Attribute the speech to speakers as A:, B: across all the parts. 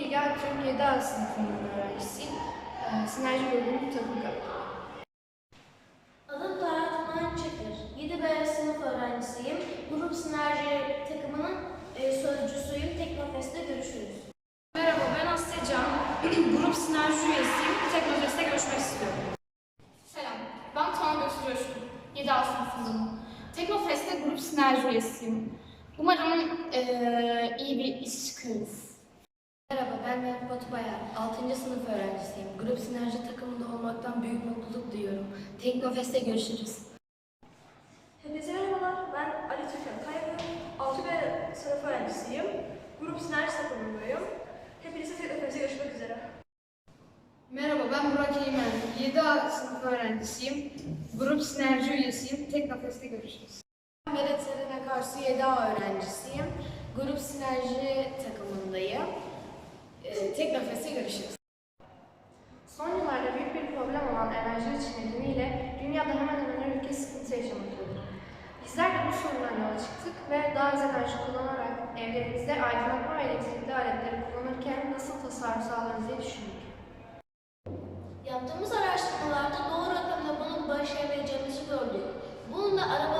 A: Bilge Aktürk 7 A sınıfının öğrencisiyim. E, sinerji bölümünün takım kaptanı. Adım Taha Tuman Çakır. 7 B sınıf öğrencisiyim. Grup sinerji takımının e, sözcüsüyüm. Teknofest'te görüşürüz. Merhaba
B: ben Asya Can. Grup sinerji üyesiyim. Teknofest'te görüşmek istiyorum. Selam. Ben Tuğan Götürüyorum. 7 A sınıfından. Teknofest'te grup sinerji üyesiyim. Umarım e, iyi bir iş çıkarız.
C: Merhaba, ben Mehmet Batu Bayar. 6. sınıf öğrencisiyim. Grup Sinerji takımında olmaktan büyük mutluluk duyuyorum. Teknofest'te görüşürüz.
D: Hepinize merhabalar. Ben Ali Türkan Kaygı. 6 B sınıf öğrencisiyim. Grup sinerji takımındayım. Hepinize tekrar görüşmek üzere. Merhaba ben Burak Eymen.
B: 7A sınıf öğrencisiyim. Grup sinerji üyesiyim. Teknofest'te görüşürüz.
C: Ben Berat Seren Akarsu 7A öğrencisiyim. Grup Sinerji. Ee, Teknofest'te görüşürüz.
E: Son yıllarda büyük bir problem olan enerji nedeniyle dünyada hemen hemen her ülke sıkıntı yaşamaktadır. Bizler de bu sorundan yola çıktık ve daha az enerji kullanarak evlerimizde aydınlatma ve elektrikli aletleri kullanırken nasıl tasarruf sağlarız diye düşündük.
A: Yaptığımız araştırmalarda doğru rakamla bunu başarabileceğimizi gördük. Bununla arabalarda elektrik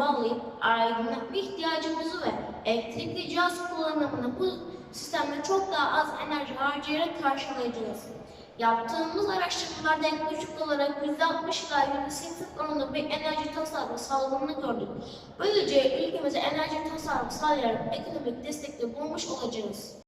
A: bağlayıp aydınlatma ihtiyacımızı ve elektrikli cihaz kullanımını bu sistemle çok daha az enerji harcayarak karşılayacağız. Yaptığımız araştırmalarda yaklaşık olarak %60 ila %80 oranında bir enerji tasarrufu sağladığını gördük. Böylece ülkemize enerji tasarrufu sağlayarak ekonomik destekte bulmuş olacağız.